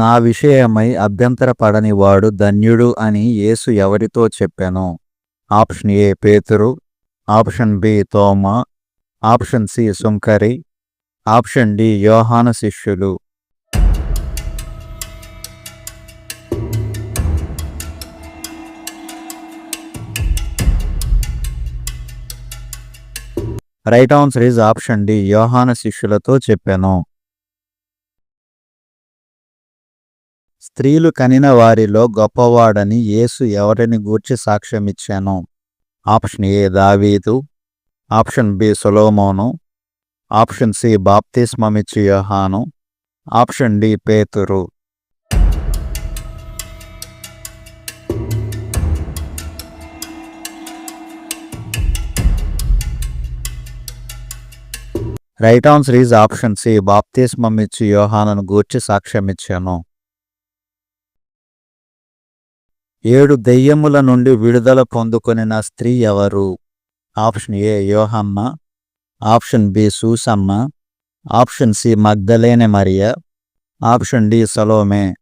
నా విషయమై అభ్యంతరపడని వాడు ధన్యుడు అని యేసు ఎవరితో చెప్పాను? ఆప్షన్ ఏ పేతురు ఆప్షన్ బి తోమా ఆప్షన్ సి సుంకరి ఆప్షన్ డి యోహాన శిష్యులు. Right answer is option D యోహాన శిష్యులతో చెప్పాను. స్త్రీలు కనిన వారిలో గొప్పవాడని యేసు ఎవరిని గూర్చి సాక్ష్యమిచ్చాను? ఆప్షన్ ఏ దావీదు. Option B Solomon. Option C బాప్తిస్మమిచ్చి యోహాను. ఆప్షన్ డి పేతురు. Right answer is option C బాప్తిస్మమిచ్చి యోహానను గూర్చి సాక్ష్యమిచ్చాను. ఏడు దెయ్యముల నుండి విడుదల పొందుకొనిన స్త్రీ ఎవరు? Option A యోహమ్మ. Option B సూసమ్మ. Option C Magdalene Maria. Option D Salome.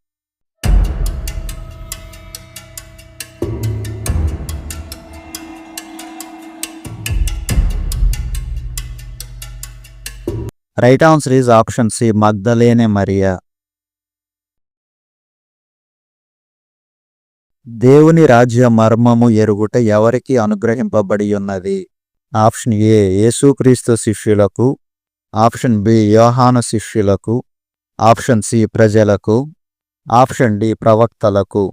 Right answer is option C Magdalene Mariya. దేవుని రాజ్య మర్మము ఎరుగుట ఎవరికి అనుగ్రహింపబడి ఉన్నది ఆప్షన్ ఏ యేసుక్రీస్తు శిష్యులకు. ఆప్షన్ బి యోహాను శిష్యులకు. ఆప్షన్ సి ప్రజలకు. Option D ప్రవక్తలకు.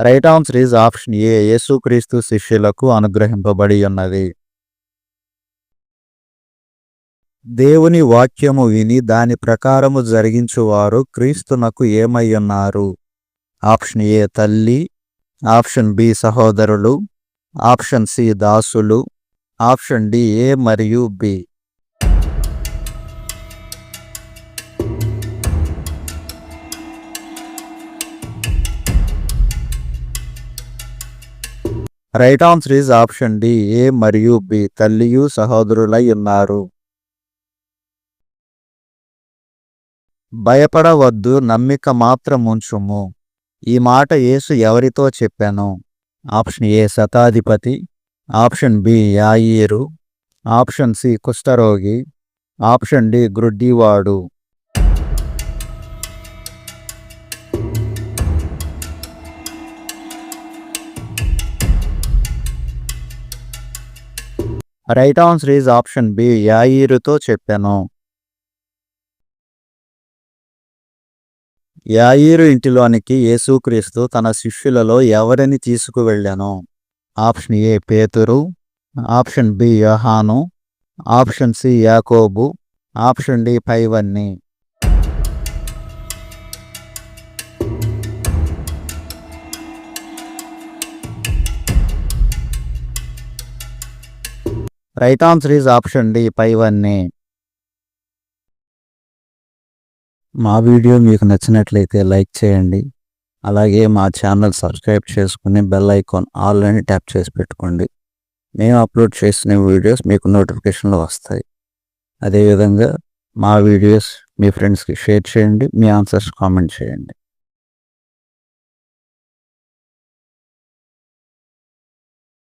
Right answer is option A యేసుక్రీస్తు శిష్యులకు అనుగ్రహింపబడి ఉన్నది దేవుని వాక్యము విని దాని ప్రకారము జరిగించువారు క్రీస్తునకు ఏమయ్యున్నారు? ఆప్షన్ ఏ తల్లి ఆప్షన్ బి సహోదరులు ఆప్షన్ సి దాసులు ఆప్షన్ డి ఏ మరియు B. Right answer is option D A మరియు బి. తల్లియు సహోదరులై ఉన్నారు. భయపడవద్దు నమ్మిక మాత్రం ఉంచుము ఈ మాట యేసు ఎవరితో చెప్పాను? ఆప్షన్ ఏ శతాధిపతి ఆప్షన్ బి యాయిరు ఆప్షన్ సి కుష్ఠరోగి option D గ్రుడ్డివాడు. Right answer is option B యాయిరుతో చెప్పాను. యాయిరు ఇంటిలోనికి యేసుక్రీస్తు తన శిష్యులలో ఎవరిని తీసుకువెళ్ళాను? ఆప్షన్ ఏ పేతురు ఆప్షన్ బి యహాను ఆప్షన్ సి యాకోబు ఆప్షన్ డి పైవన్నీ. Right answer is option D పైవన్నీ. మా వీడియో మీకు నచ్చినట్లయితే లైక్ చేయండి. అలాగే మా ఛానల్ సబ్స్క్రైబ్ చేసుకుని బెల్ ఐకాన్ ఆల్ అని ట్యాప్ చేసి పెట్టుకోండి. మేము అప్లోడ్ చేసిన వీడియోస్ మీకు నోటిఫికేషన్లు వస్తాయి. అదేవిధంగా మా వీడియోస్ మీ ఫ్రెండ్స్కి షేర్ చేయండి మీ ఆన్సర్స్ కామెంట్ చేయండి.